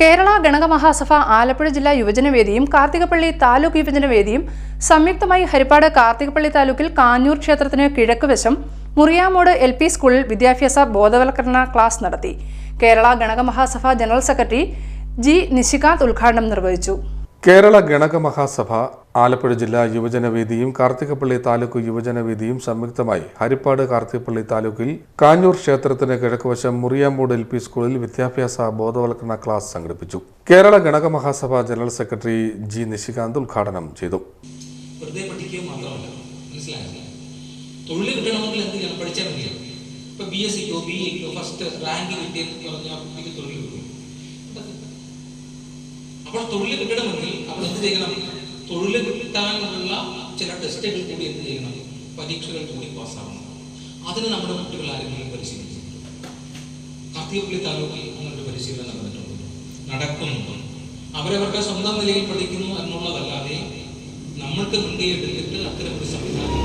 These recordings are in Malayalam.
കേരള ഗണക മഹാസഭ ആലപ്പുഴ ജില്ലാ യുവജനവേദിയും കാർത്തികപ്പള്ളി താലൂക്ക് യുവജനവേദിയും സംയുക്തമായി ഹരിപ്പാട് കാർത്തികപ്പള്ളി താലൂക്കിൽ കാഞ്ഞൂർ ക്ഷേത്രത്തിന് കിഴക്ക് കിഴക്കുവശം മുറിയാമോട് എൽ പി സ്കൂളിൽ വിദ്യാഭ്യാസ ബോധവൽക്കരണ ക്ലാസ് നടത്തി. Kerala Ganaka Mahasabha general secretary G Nishikanth ഉദ്ഘാടനം നിർവഹിച്ചു. കേരള ഗണക മഹാസഭ ആലപ്പുഴ ജില്ലാ യുവജനവേദിയും കാർത്തികപ്പള്ളി താലൂക്ക് യുവജനവേദിയും സംയുക്തമായി ഹരിപ്പാട് കാർത്തികപ്പള്ളി താലൂക്കിൽ കാഞ്ഞൂർ ക്ഷേത്രത്തിന് കിഴക്കുവശം മുറിയാമ്പൂട് എൽ പി സ്കൂളിൽ വിദ്യാഭ്യാസ ബോധവൽക്കരണ ക്ലാസ് സംഘടിപ്പിച്ചു. Kerala Ganaka Mahasabha general secretary G Nishikanth ഉദ്ഘാടനം ചെയ്തു. തൊഴിൽ അപ്പോൾ തൊഴിൽ കിട്ടണമെങ്കിൽ അവർ എന്ത് ചെയ്യണം? തൊഴിൽ കിട്ടാനുള്ള ചില ടെസ്റ്റുകൾ കൂടി എന്ത് ചെയ്യണം? പരീക്ഷകൾ കൂടി പാസ്സാവണം. അതിന് നമ്മുടെ കുട്ടികൾ ആരെങ്കിലും പരിശീലിച്ചു കാർത്തികപ്പള്ളി താലൂക്കിൽ അങ്ങനൊരു പരിശീലനം നടന്നിട്ടുണ്ട്. നടക്കുന്നുണ്ട്. അവരവർക്ക് സ്വന്തം നിലയിൽ പഠിക്കുന്നു എന്നുള്ളതല്ലാതെ നമ്മൾക്ക് മുൻകൈ എടുത്തിട്ട് അത്തരം ഒരു സംവിധാനം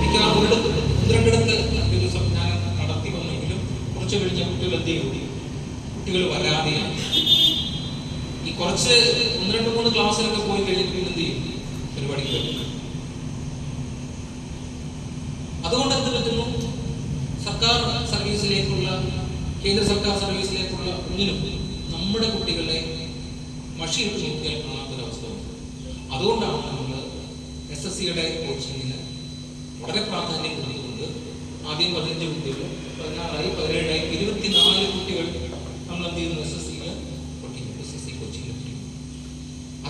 മിക്കവാറും ഒരിടത്ത് ഒന്നിരണ്ടിടത്ത് ഒരു സംവിധാനം നടത്തി വന്നെങ്കിലും കുറച്ച് കഴിഞ്ഞ കുട്ടികൾ എന്ത് ചെയ്യും? കുട്ടികൾ വരാതെയാണ് ഈ കുറച്ച് ഒന്ന് രണ്ട് മൂന്ന് ക്ലാസ്സിലൊക്കെ പോയി കഴിഞ്ഞിട്ട് പിന്നെ എന്ത് ചെയ്യും? പരിപാടിക്ക് വരും. അതുകൊണ്ട് എന്ത് പറ്റുന്നു? സർക്കാർ സർവീസിലേക്കുള്ള കേന്ദ്ര സർക്കാർ സർവീസിലേക്കുള്ള ഒന്നിനും നമ്മുടെ കുട്ടികളെ മഷിയിട്ട് നോക്കിയാൽ കാണാത്തൊരവസ്ഥ അതുകൊണ്ടാണ് നമ്മൾ എസ് എസ് സിയുടെ കോച്ചിങ്ങിന് വളരെ പ്രാധാന്യം കൊടുത്തുകൊണ്ട് ആദ്യം പതിനഞ്ച് കുട്ടികൾ പതിനാറായി പതിനേഴായി ഇരുപത്തിനാല് കുട്ടികൾ നമ്മൾ എന്ത് ചെയ്യുന്നു എസ് എസ് സിയിൽ പഠിക്കുന്നു എസ് എസ് സി കോച്ചിങ്ങിൽ പഠിക്കുന്നു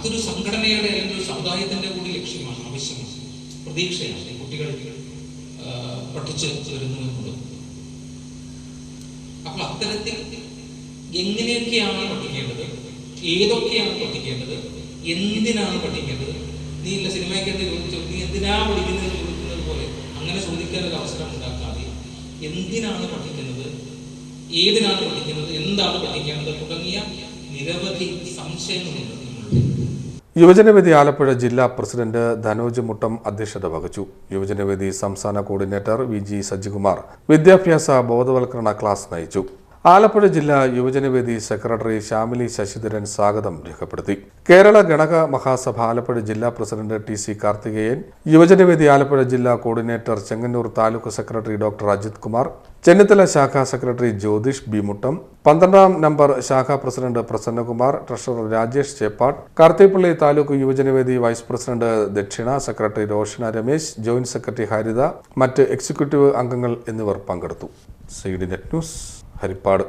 അതൊരു സംഘടനയുടെ അല്ലെങ്കിൽ സമുദായത്തിന്റെ കൂടി ലക്ഷ്യമാണ് ആവശ്യമാണ് പ്രതീക്ഷയാണ് കുട്ടികൾ പഠിച്ച് വരുന്നു എന്നുള്ളത്. അപ്പൊ അത്തരത്തിൽ എങ്ങനെയൊക്കെയാണ് പഠിക്കേണ്ടത്? ഏതൊക്കെയാണ് പഠിക്കേണ്ടത്? എന്തിനാണ് പഠിക്കേണ്ടത്? നീ ഇല്ല സിനിമയ്ക്കകത്ത് ചോദിച്ചു? നീ എന്തിനാ പഠിക്കുന്നത്? ചോദിക്കുന്നത് പോലെ അങ്ങനെ ചോദിക്കാൻ ഒരു അവസരം ഉണ്ടാക്കാതെ എന്തിനാണ് പഠിക്കുന്നത്? ഏതിനാണ് പഠിക്കുന്നത്? എന്താണ് പഠിക്കേണ്ടത്? തുടങ്ങിയ നിരവധി സംശയങ്ങളുണ്ട്. യുവജനവേദി ആലപ്പുഴ ജില്ലാ പ്രസിഡന്റ് ധനോജ് മുട്ടം അധ്യക്ഷത വഹിച്ചു. യുവജനവേദി സംസ്ഥാന കോർഡിനേറ്റർ വി ജി സജികുമാർ വിദ്യാഭ്യാസ ബോധവൽക്കരണ ക്ലാസ് നയിച്ചു. ആലപ്പുഴ ജില്ലാ യുവജനവേദി സെക്രട്ടറി ശ്യാമിലി ശശിധരൻ സ്വാഗതം രേഖപ്പെടുത്തി. കേരള ഗണക മഹാസഭ ആലപ്പുഴ ജില്ലാ president T C Karthikeyan Yuvajanavedi Alappuzha ജില്ലാ coordinator Chengannur taluk secretary doctor Ajith Kumar Chennithala ശാഖാ സെക്രട്ടറി ജ്യോതിഷ് ബി മുട്ടം പന്ത്രണ്ടാം നമ്പർ ശാഖാ president Prasannakumar treasurer Rajesh Cheppad Karthikappally taluk Yuvajanavedi vice president Dakshina secretary Roshana Ramesh joint secretary Haritha മറ്റ് എക്സിക്യൂട്ടീവ് അംഗങ്ങൾ എന്നിവർ പങ്കെടുത്തു. C D net news Haripad.